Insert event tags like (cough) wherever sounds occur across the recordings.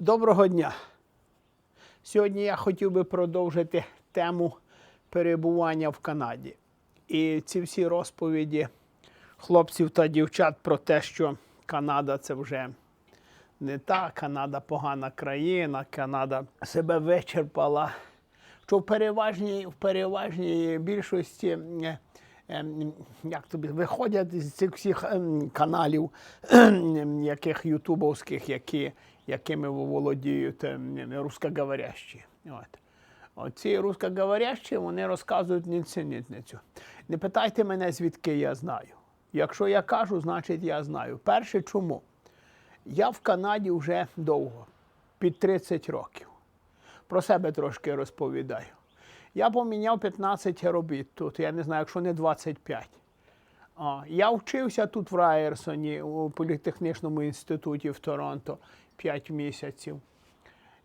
Доброго дня. Сьогодні я хотів би продовжити тему перебування в Канаді. І ці всі розповіді хлопців та дівчат про те, що Канада це вже не та, Канада погана країна, Канада себе вичерпала. Що в переважній, в переважній більшості е, ем, як тобі, виходять з цих всіх ем, каналів, ем, яких ютубовських, які, якими володіють ем, русскоговорящі. От. Оці русскоговорящі, вони розказують нісенітницю. Не питайте мене, звідки я знаю. Якщо я кажу, значить я знаю. Перше, чому? Я в Канаді вже довго, під 30 років. Про себе трошки розповідаю. Я поміняв 15 робіт тут, я не знаю, якщо не 25. Я вчився тут в Райерсоні у політехнічному інституті в Торонто 5 місяців.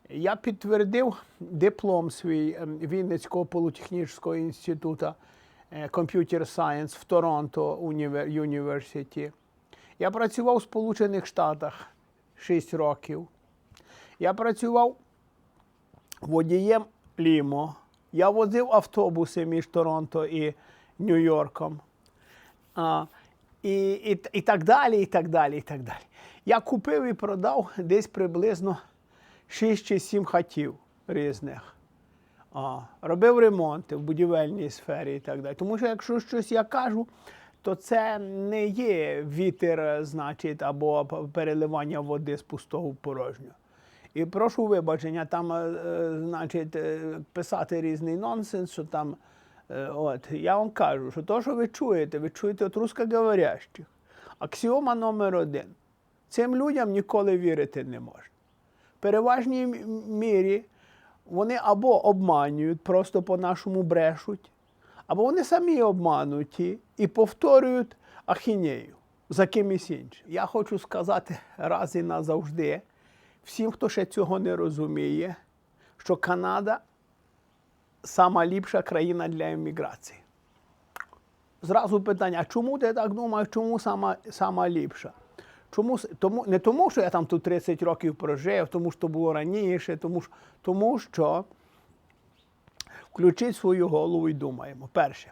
Я підтвердив диплом свій ем, Вінницького політехнічного інституту е, Computer Science в Торонто універ- University. Я працював у Сполучених Штатах 6 років. Я працював водієм Лімо. Я возив автобуси між Торонто і Нью-Йорком. І, і, і так далі, і так далі, і так далі. Я купив і продав десь приблизно 6 чи 7 хатів різних. А, робив ремонти в будівельній сфері і так далі. Тому що якщо щось я кажу, то це не є вітер, значить, або переливання води з пустого в порожню. І прошу вибачення, там, е, е, значить, е, писати різний нонсенс, що там. Е, От, я вам кажу, що то, що ви чуєте, ви чуєте від русскоговорящих. Аксіома номер один. Цим людям ніколи вірити не можна. В переважній мірі вони або обманюють, просто по-нашому брешуть, або вони самі обмануті і повторюють ахінею за кимось іншим. Я хочу сказати раз і назавжди всім, хто ще цього не розуміє, що Канада сама ліпша країна для еміграції. Зразу питання: а чому ти так думаєш, чому сама, сама ліпша? Чому, тому, не тому, що я там тут 30 років прожив, тому що було раніше, тому, тому що включіть свою голову і думаємо. Перше,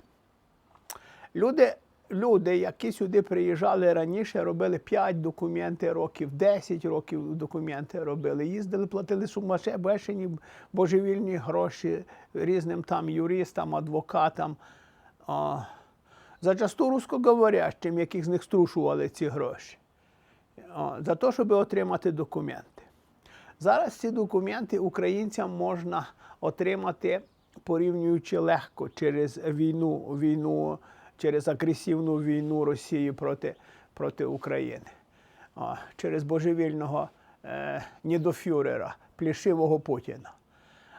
люди, люди, які сюди приїжджали раніше, робили 5 документів років, 10 років документи робили, їздили, платили сумасшедші божевільні гроші різним там юристам, адвокатам. А, зачасту русскоговорящим, яких з них струшували ці гроші, за те, щоб отримати документи. Зараз ці документи українцям можна отримати порівнюючи легко через війну, війну через агресивну війну Росії проти, проти України, а, через божевільного е, недофюрера, плішивого Путіна.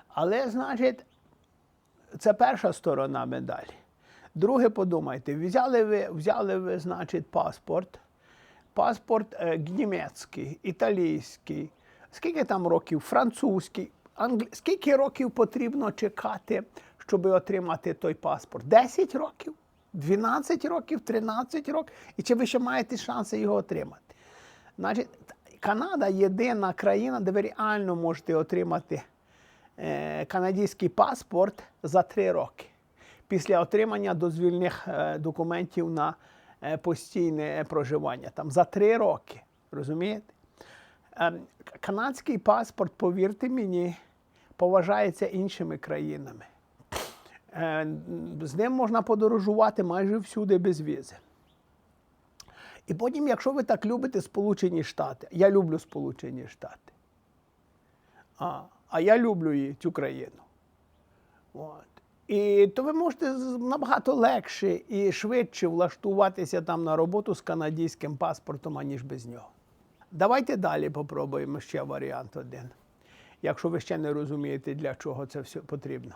Але, значить, це перша сторона медалі. Друге, подумайте, взяли ви, взяли ви, значить, паспорт. Паспорт е, німецький, італійський, скільки там років, французький, англ... скільки років потрібно чекати, щоб отримати той паспорт? 10 років, 12 років, 13 років. І чи ви ще маєте шанси його отримати? Значить, Канада єдина країна, де ви реально можете отримати е, канадський паспорт за 3 роки після отримання дозвільних е, документів на е, постійне проживання. Там за 3 роки. Розумієте? Канадський паспорт, повірте мені, поважається іншими країнами. Е, З ним можна подорожувати майже всюди без візи. І потім, якщо ви так любите Сполучені Штати, я люблю Сполучені Штати. А, а я люблю її, цю країну. От. І то ви можете набагато легше і швидше влаштуватися там на роботу з канадським паспортом, аніж без нього. Давайте далі попробуємо ще варіант один. Якщо ви ще не розумієте, для чого це все потрібно.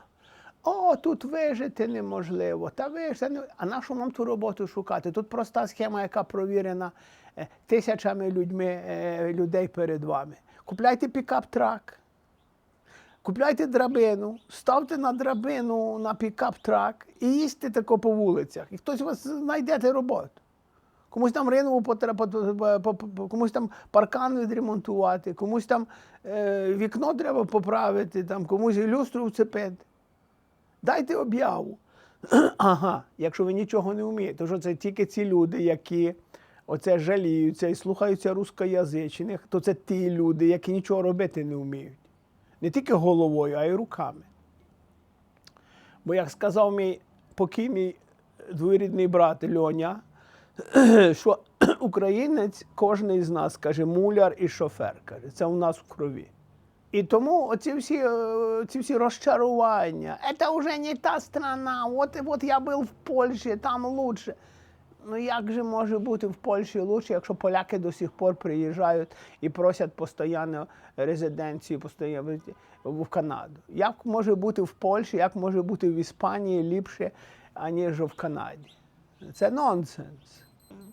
О, тут вижити неможливо. Та вижити не... А на що нам ту роботу шукати? Тут проста схема, яка провірена е, тисячами людьми, е, людей перед вами. Купляйте пікап-трак. Купляйте драбину, ставте на драбину на пікап-трак і їздьте тако по вулицях. І хтось у вас знайдете роботу. комусь там ринву потреба, комусь там паркан відремонтувати, комусь там е, вікно треба поправити, там, комусь люстру вцепити. Дайте об'яву. (clears throat) ага, якщо ви нічого не вмієте, то що це тільки ці люди, які оце жаліються і слухаються рускоязичних, то це ті люди, які нічого робити не вміють. Не тільки головою, а й руками. Бо, як сказав мій покійний двоюрідний брат Льоня, (clears throat) що (clears throat) українець кожен з нас каже, муляр і шофер. каже, Це у нас в крові. І тому оці всі, е, ці всі розчарування, це вже не та страна, от, от я був в Польщі, там лучше. Ну як же може бути в Польщі лучше, якщо поляки до сих пор приїжджають і просять постійно резиденцію постійно в Канаду? Як може бути в Польщі, як може бути в Іспанії ліпше, аніж в Канаді? Це нонсенс.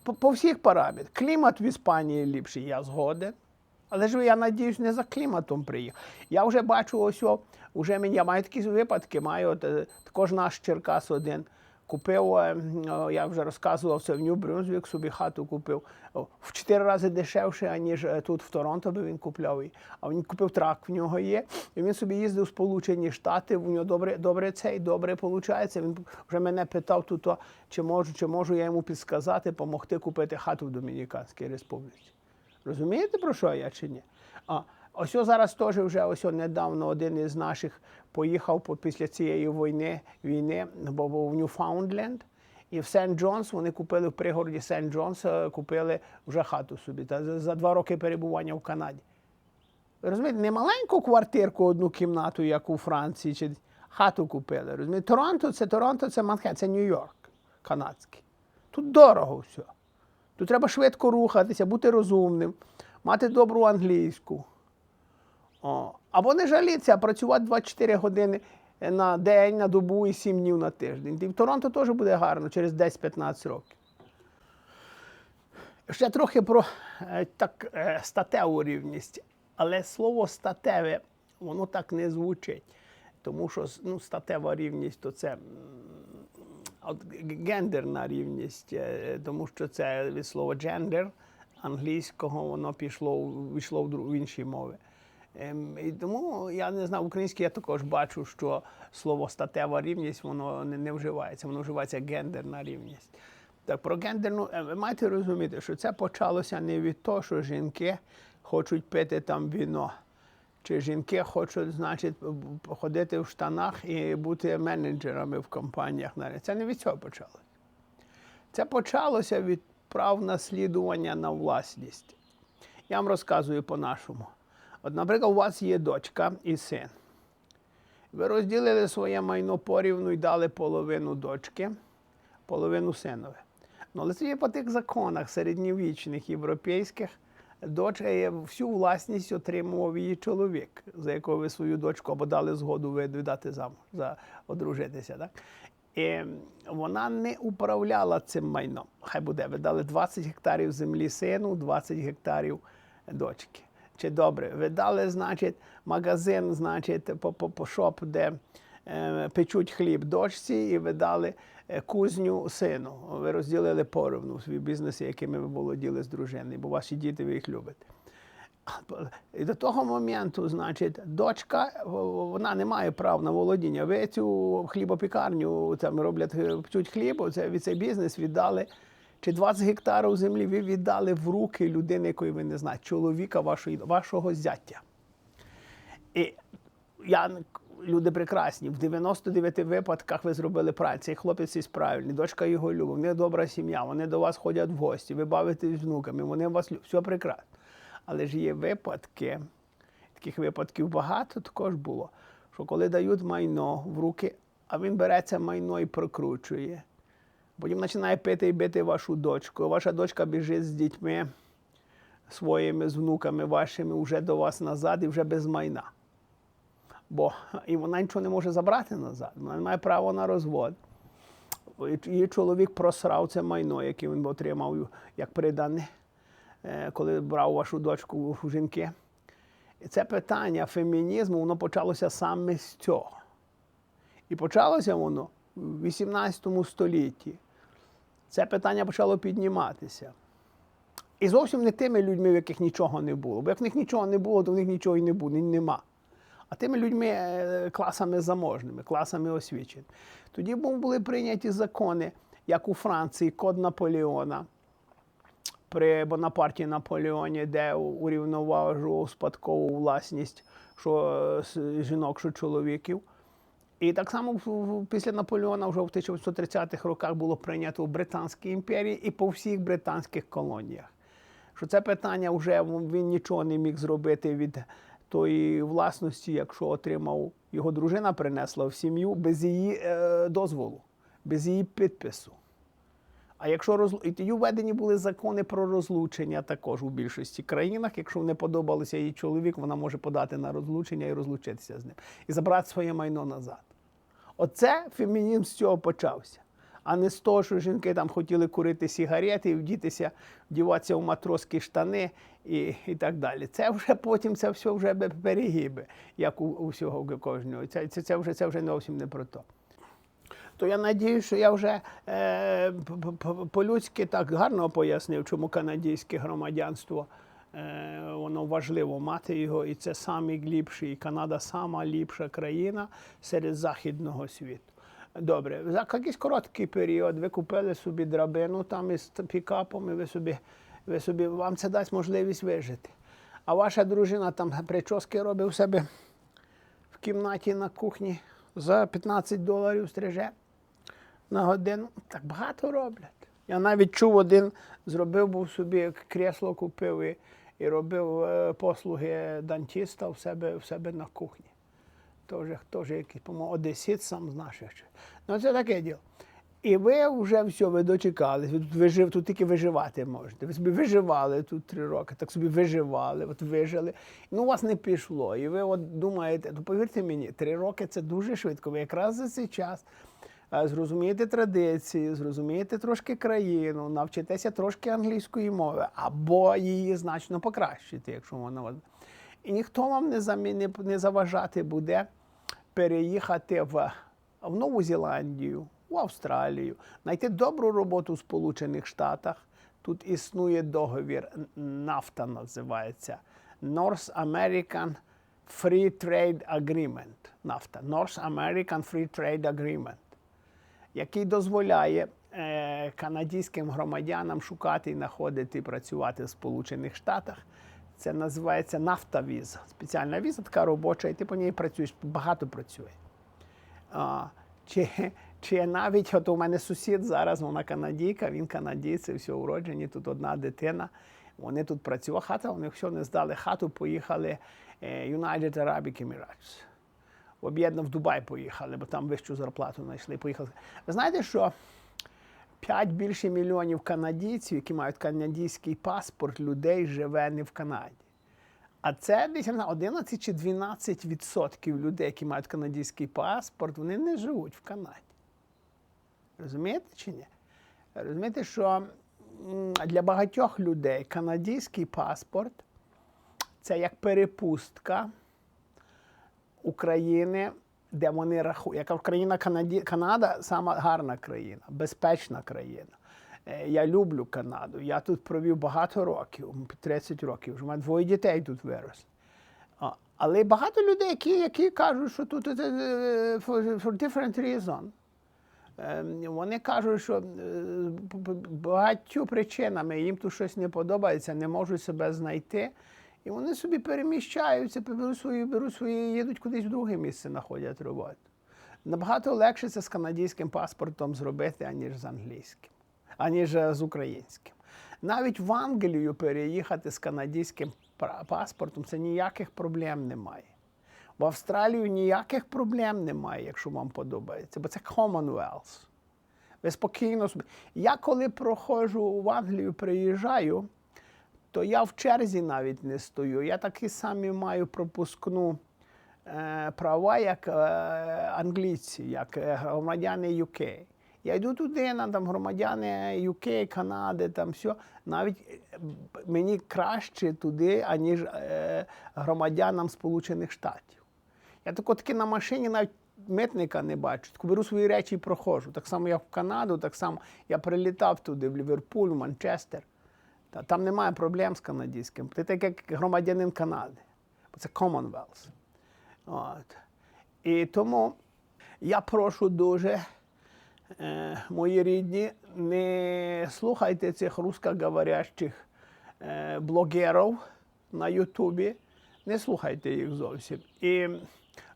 По, по всіх параметрах. Клімат в Іспанії ліпший, я згоден. Але ж я надіюсь, не за кліматом приїхав. Я вже бачу, ось вже мені я маю такі випадки, маю от, е, також наш Черкас один. Купив, я вже розказував це в Нью-Брюнзвік, собі хату купив в чотири рази дешевше, аніж е, тут в Торонто би він купляв. А він купив трак, в нього є. І він собі їздив в Сполучені Штати, в нього добре, добре це і добре виходить. Він вже мене питав тут, чи можу, чи можу я йому підсказати, допомогти купити хату в Домініканській Республіці. Розумієте, про що я чи ні? А ось зараз теж вже ось недавно один із наших поїхав після цієї війни, війни бо був в Ньюфаундленд. І в Сент Джонс вони купили в пригороді Сент Джонс, е, купили вже хату собі та за- два роки перебування в Канаді. Розумієте, не маленьку квартирку, одну кімнату, як у Франції, чи хату купили. Розумієте? Торонто це Торонто, це Манхеттен, це Нью-Йорк канадський. Тут дорого все. Тут треба швидко рухатися, бути розумним, мати добру англійську. О. Або не жалітися, а працювати 24 години на день, на добу і 7 днів на тиждень. І в Торонто теж буде гарно через 10-15 років. Ще трохи про е, так, е, статеву рівність. Але слово статеве, воно так не звучить. Тому що ну, статева рівність то це от, гендерна рівність, тому що це від слова gender англійського, воно пішло, війшло в, інші мови. Ем, І тому я не знаю, в українській я також бачу, що слово статева рівність воно не, вживається, воно вживається гендерна рівність. Так, про гендерну е, ви маєте розуміти, що це почалося не від того, що жінки хочуть пити там віно, чи жінки хочуть, значить, ходити в штанах і бути менеджерами в компаніях. Це не від цього почалося. Це почалося від прав наслідування на власність. Я вам розказую по-нашому. От, наприклад, у вас є дочка і син. Ви розділили своє майно порівну і дали половину дочки, половину синові. Ну, але це є по тих законах середньовічних європейських. Дочка всю власність отримував її чоловік, за якого ви свою дочку або дали згоду видати замуж, за одружитися. Так? І вона не управляла цим майном. Хай буде, ви дали 20 гектарів землі сину, 20 гектарів дочки. Чи добре, ви дали, значить, магазин, значить, по, по, шоп, де печуть хліб дочці, і ви дали е, кузню сину. Ви розділили поровну свій бізнес, якими ви володіли з дружиною, бо ваші діти ви їх любите. І до того моменту, значить, дочка вона не має прав на володіння. Ви цю хлібопікарню там роблять е, печуть хліб, це від цей бізнес віддали. Чи 20 гектарів землі ви віддали в руки людини, якої ви не знаєте, чоловіка вашої, вашого зятя. І я, люди прекрасні, в 99 випадках ви зробили правильно. Цей хлопець із правильний, дочка його любить, в них добра сім'я, вони до вас ходять в гості, ви бавитесь з внуками, вони вас люблять, все прекрасно. Але ж є випадки, таких випадків багато також було, що коли дають майно в руки, а він бере це майно і прокручує. Потім починає пити і бити вашу дочку. Ваша дочка біжить з дітьми своїми, з внуками вашими вже до вас назад і вже без майна. Бо (laughs) і вона нічого не може забрати назад. Вона не має права на розвод. Її чоловік просрав це майно, яке він отримав як придане, е, коли брав вашу дочку у жінки. І це питання фемінізму, воно почалося саме з цього. І почалося воно в 18 столітті. це питання почало підніматися. І зовсім не тими людьми, в яких нічого не було. Бо як в них нічого не було, то в них нічого і не буде, нема. А тими людьми е, класами заможними, класами освіченими. Тоді були прийняті закони, як у Франції, код Наполеона при Бонапарті Наполеоні, де урівноважував спадкову власність що е, жінок, що чоловіків. І так само після Наполеона вже в 1830-х роках було прийнято в Британській імперії і по всіх британських колоніях. Що це питання вже він нічого не міг зробити від тої власності, якщо отримав його дружина, принесла в сім'ю без її е, дозволу, без її підпису. А якщо розлу... і введені були закони про розлучення також у більшості країнах. Якщо не подобалося її чоловік, вона може подати на розлучення і розлучитися з ним і забрати своє майно назад. Оце фемінізм з цього почався. А не з того, що жінки там хотіли курити сігарети вдітися, вдіватися в матроські штани і, і так далі. Це вже потім це все вже перегиби, як у, у всього кожного. Це, це, це, вже, це вже зовсім не про то то я надію, що я вже е, по-людськи так гарно пояснив, чому канадське громадянство е, воно важливо мати його, і це самий ліпший. І Канада сама ліпша країна серед західного світу. Добре, за якийсь короткий період ви купили собі драбину там із пікапом, і ви собі, ви собі, вам це дасть можливість вижити. А ваша дружина там прически робить у себе в кімнаті на кухні за 15 доларів стриже на годину. Так багато роблять. Я навіть чув один, зробив був собі кресло купив і, і робив е, послуги дантіста в себе, в себе на кухні. Теж, теж якийсь, по-моєму, одесіт сам з наших. Ну, це таке діло. І ви вже все, ви дочекались, ви тут, вижив, тут тільки виживати можете. Ви собі виживали тут три роки, так собі виживали, от вижили. Ну, у вас не пішло. І ви от думаєте, ну повірте мені, три роки це дуже швидко. Ви якраз за цей час е, зрозумієте традиції, зрозумієте трошки країну, навчитеся трошки англійської мови, або її значно покращити, якщо вона вас. І ніхто вам не, замі... не, заважати буде переїхати в, в Нову Зеландію, в Австралію, знайти добру роботу в Сполучених Штатах. Тут існує договір, нафта називається North American Free Trade Agreement. Нафта. North American Free Trade Agreement який дозволяє е, канадським громадянам шукати і знаходити працювати в Сполучених Штатах. Це називається нафтавіза. Спеціальна віза, така робоча, і ти по ній працюєш, багато працює. А, чи, чи навіть от у мене сусід зараз, вона канадійка, він канадійці, все уроджені, тут одна дитина. Вони тут працювали, хата, вони все не здали хату, поїхали е, United Arab Emirates об'єднано в Дубай поїхали, бо там вищу зарплату знайшли. Поїхали. Ви знаєте, що 5 більше мільйонів канадійців, які мають канадський паспорт, людей живе не в Канаді. А це десь я не знаю, 11 чи 12 відсотків людей, які мають канадський паспорт, вони не живуть в Канаді. Розумієте чи ні? Розумієте, що для багатьох людей канадський паспорт це як перепустка. України, де вони рахують, яка країна Канаді... Канада сама гарна країна, безпечна країна. Е, Я люблю Канаду. Я тут провів багато років, 30 років. Вже у мене двоє дітей тут виросли. Але багато людей, які, які кажуть, що тут е, for, for different reason. Ем, Вони кажуть, що е, багатьма причинами їм тут щось не подобається, не можуть себе знайти. І вони собі переміщаються, беруть свої, беруть свої, їдуть кудись в друге місце, знаходять роботу. Набагато легше це з канадським паспортом зробити, аніж з англійським, аніж е, з українським. Навіть в Англію переїхати з канадським паспортом це ніяких проблем немає. В Австралію ніяких проблем немає, якщо вам подобається, бо це Commonwealth. Ви спокійно собі. Я коли проходжу в Англію, приїжджаю, то я в черзі навіть не стою. Я такі самі маю пропускну е, права, як е, англійці, як е, громадяни UK. Я йду туди, на там громадяни UK, Канади, там все. Навіть е, мені краще туди, аніж е, громадянам Сполучених Штатів. Я тако таки на машині навіть митника не бачу, беру свої речі і проходжу. Так само я в Канаду, так само я прилітав туди, в Ліверпуль, в Манчестер. Та, там немає проблем з канадським. Ти так як громадянин Канади. Бо це Commonwealth. От. І тому я прошу дуже, е, мої рідні, не слухайте цих русскоговорящих е, блогерів на Ютубі. Не слухайте їх зовсім. І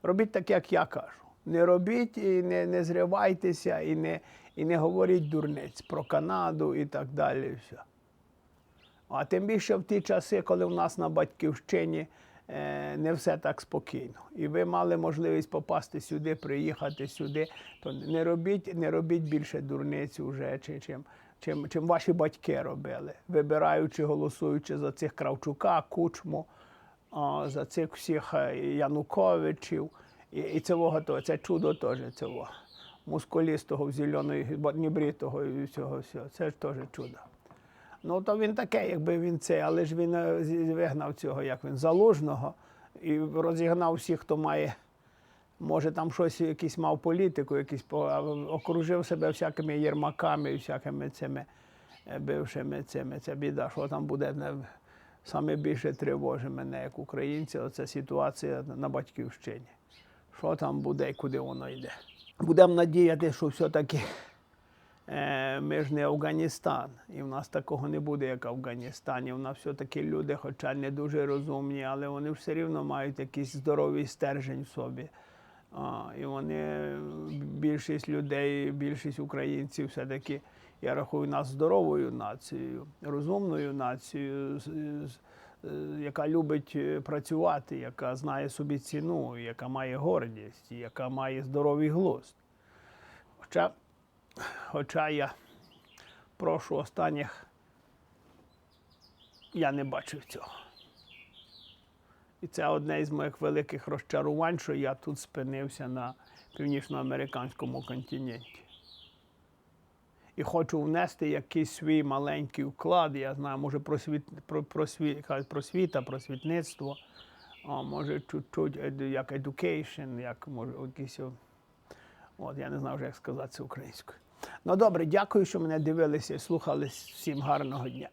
робіть так, як я кажу. Не робіть і не, не зривайтеся, і не, і не говоріть дурниць про Канаду і так далі. і Все. А тим більше в ті часи, коли в нас на батьківщині е, не все так спокійно. І ви мали можливість попасти сюди, приїхати сюди, то не робіть, не робіть більше дурниць уже, чи, чим, чим, чим ваші батьки робили, вибираючи, голосуючи за цих Кравчука, Кучму, за цих всіх е, Януковичів. І, і цього, то, це чудо теж цього. Мускулістого, зеленої, небритого і всього всього. Це ж теж чудо. Ну, то він таке, якби він це, але ж він е, вигнав цього, як він, залужного і розігнав всіх, хто має, може, там щось, якийсь мав політику, якийсь, окружив себе всякими єрмаками, всякими цими е, бившими цими. Це біда, що там буде саме більше тривожить мене, як українця, оця ситуація на батьківщині. Що там буде і куди воно йде. Будемо надіяти, що все-таки ми ж не Афганістан, і в нас такого не буде, як в Афганістані. У нас все-таки люди, хоча не дуже розумні, але вони все рівно мають якийсь здоровий стержень в собі. А, і вони, більшість людей, більшість українців все-таки, я рахую, нас здоровою нацією, розумною нацією, е, яка любить е, працювати, яка знає собі ціну, яка має гордість, яка має здоровий глузд. Хоча Хоча я прошу останніх, я не бачив цього. І це одне із моїх великих розчарувань, що я тут спинився на північноамериканському континенті. І хочу внести якийсь свій маленький вклад. Я знаю, може просвіт, про, просвіт, кажуть, просвіта, просвітництво, а може чуть-чуть як education, як може якийсь. о, От, я не знаю вже, як сказати це українською. Ну добре, дякую, що мене дивилися і слухали. Всім гарного дня.